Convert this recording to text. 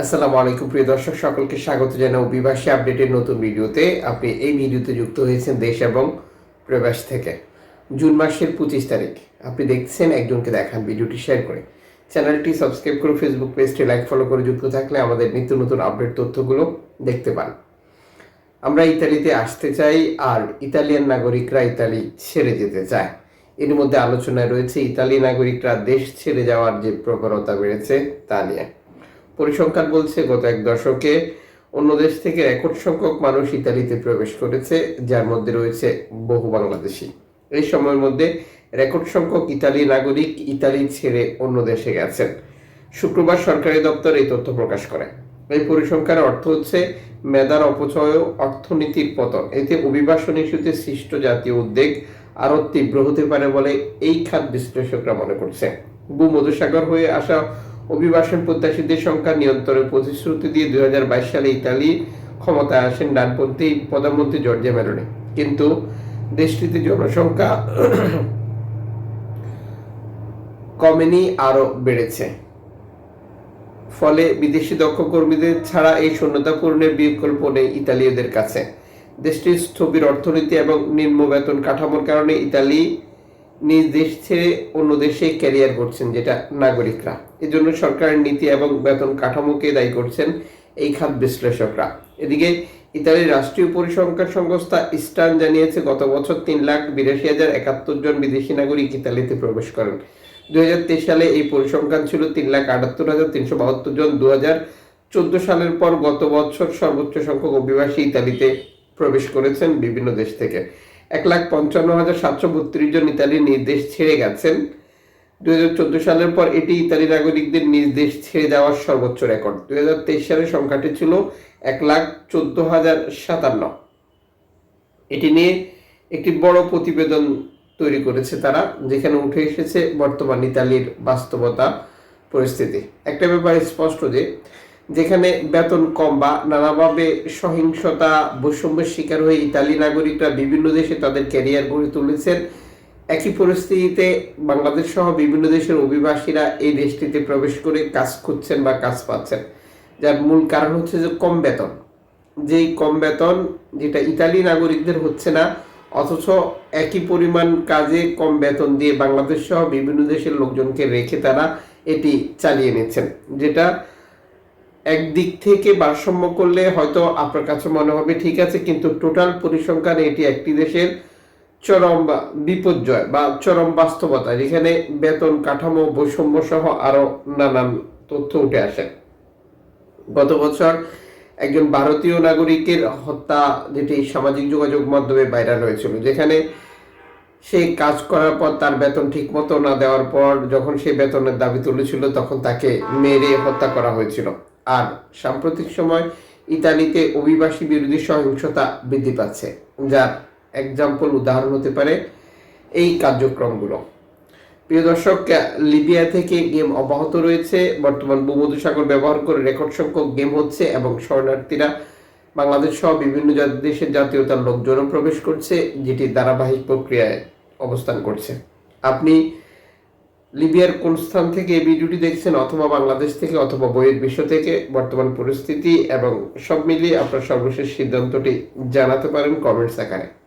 আসসালামু আলাইকুম, প্রিয় দর্শক, সকলকে স্বাগত জানাই অভিবাসী আপডেটের নতুন ভিডিওতে। আপনি এই ভিডিওতে যুক্ত হয়েছেন দেশ এবং প্রবাস থেকে। জুন মাসের পঁচিশ তারিখ। আপনি দেখছেন, একজনকে দেখান ভিডিওটি শেয়ার করে। চ্যানেলটি সাবস্ক্রাইব করে ফেসবুক পেজটি লাইক, ফলো করে যুক্ত থাকলে আমাদের নিত্য নতুন আপডেট তথ্যগুলো দেখতে পান। আমরা ইতালিতে আসতে চাই, আর ইতালিয়ান নাগরিকরা ইতালি ছেড়ে যেতে চায়। এর মধ্যে আলোচনায় রয়েছে ইতালি নাগরিকরা দেশ ছেড়ে যাওয়ার যে প্রবণতা বেড়েছে তা নিয়ে। পরিসংখ্যান বলছে, গত এক দশকে অন্য দেশ থেকে রেকর্ড সংখ্যক মানুষ ইতালিতে প্রবেশ করেছে, যার মধ্যে রয়েছে বহু বাংলাদেশি। এই সময়ের মধ্যে রেকর্ড সংখ্যক ইতালি নাগরিক ইতালি ছেড়ে অন্য দেশে গেছেন। শুক্রবার সরকারি দপ্তর এই তথ্য প্রকাশ করে। এই পরিসংখ্যার অর্থ হচ্ছে মেধার অপচয়, অর্থনীতির পতন। এতে অভিবাসন ইস্যুতে সৃষ্ট জাতীয় উদ্বেগ আরও তীব্র হতে পারে বলে এই খাত বিশ্লেষকরা মনে করছে ভূমধুসাগর হয়ে আসা অভিবাসন প্রত্যাশীদের সংখ্যা নিয়ন্ত্রণের প্রতিশ্রুতি দিয়ে দুই সালে ইতালি ক্ষমতায় আসেন ডানপন্থী প্রধানমন্ত্রী জর্জিয়া মেলোনি কিন্তু দেশটিতে জনসংখ্যা কমেনি, আরও বেড়েছে। ফলে বিদেশি দক্ষ কর্মীদের ছাড়া এই শূন্যতা পূরণের বিকল্প নেই ইতালীয়দের কাছে। দেশটির স্থবির অর্থনীতি এবং নিম্ন বেতন কাঠামোর কারণে ইতালি নিজ দেশ ছেড়ে অন্য দেশে ক্যারিয়ার করছেন যেটা নাগরিকরা। এজন্য সরকারের নীতি এবং বেতন কাঠামোকে দায়ী করছেন এই খাত বিশ্লেষকরা। এদিকে ইতালির রাষ্ট্রীয় পরিসংখ্যান সংস্থা ইস্টার্ন জানিয়েছে, গত বছর তিন লাখ বিরাশি হাজার একাত্তর জন বিদেশি নাগরিক ইতালিতে প্রবেশ করেন। দুই সালে এই পরিসংখ্যান ছিল তিন লাখ আটাত্তর হাজার তিনশো বাহাত্তর জন। দু চোদ্দ সালের পর গত বছর সর্বোচ্চ সংখ্যক অভিবাসী ইতালিতে প্রবেশ করেছেন বিভিন্ন দেশ থেকে। এক লাখ পঞ্চান্ন হাজার সাতশো বত্রিশ জন ইতালি নিজ দেশ ছেড়ে গেছেন। দুই হাজার চোদ্দ সালের পর এটি ইতালি নাগরিকদের নিজ দেশ ছেড়ে যাওয়ার সর্বোচ্চ রেকর্ড। দুই হাজার তেইশ সালের সংখ্যাটি ছিল এক লাখ চোদ্দ হাজার সাতান্ন। এটি নিয়ে একটি বড় প্রতিবেদন তৈরি করেছে তারা, যেখানে উঠে এসেছে বর্তমান ইতালির বাস্তবতা, পরিস্থিতি। একটা ব্যাপার স্পষ্ট যে যেখানে বেতন কম বা নানাভাবে সহিংসতা, বৈষম্যের শিকার হয়ে ইতালি নাগরিকরা বিভিন্ন দেশে তাদের ক্যারিয়ার গড়ে তুলেছেন। একই পরিস্থিতিতে বাংলাদেশ সহ বিভিন্ন দেশের অভিবাসীরা এই দেশটিতে প্রবেশ করে কাজ খুঁজছেন বা কাজ পাচ্ছেন। যার মূল কারণ হচ্ছে যে কম বেতন। যেই কম বেতন যেটা ইতালি নাগরিকদের হচ্ছে না, অথচ একই পরিমাণ কাজে কম বেতন দিয়ে বাংলাদেশ সহ বিভিন্ন দেশের লোকজনকে রেখে তারা এটি চালিয়ে নিচ্ছেন, যেটা একদিক থেকে ভারসাম্য করলে হয়তো আপনার কাছে মনে হবে, ঠিক আছে, কিন্তু টোটাল পরিসংখ্যান এটি একটি দেশের চরম বিপর্যয় বা চরম বাস্তবতা। যেখানে বেতন, কাঠামো, বৈষম্য সহ আরও নানান তথ্য উঠে আসে। গত বছর একজন ভারতীয় নাগরিকের হত্যা যেটি সামাজিক যোগাযোগ মাধ্যমে ভাইরাল হয়েছিল, যেখানে সে কাজ করার পর তার বেতন ঠিকমতো না দেওয়ার পর যখন সে বেতনের দাবি তুলেছিল, তখন তাকে মেরে হত্যা করা হয়েছিল। আর সাম্প্রতিক সময় ইতালিতে অভিবাসী বিরোধী সহিংসতা বৃদ্ধি পাচ্ছে, যার এক্সাম্পল উদাহরণ হতে পারে এই কার্যক্রমগুলো। প্রিয় দর্শক, লিবিয়া থেকে গেম অব্যাহত রয়েছে। বর্তমান ভূমধ্যসাগর ব্যবহার করে রেকর্ড সংখ্যক গেম হচ্ছে এবং শরণার্থীরা বাংলাদেশ সহ বিভিন্ন দেশের জাতীয়তার লোকজন প্রবেশ করছে, যেটি ধারাবাহিক প্রক্রিয়ায় অবস্থান করছে। আপনি লিবিয়ার কোন স্থান থেকে এই ভিডিওটি দেখছেন অথবা বাংলাদেশ থেকে অথবা বইয়ের বিশ্ব থেকে, বর্তমান পরিস্থিতি এবং সব মিলিয়ে আপনার সর্বশেষ সিদ্ধান্তটি জানাতে পারেন কমেন্টস আকারে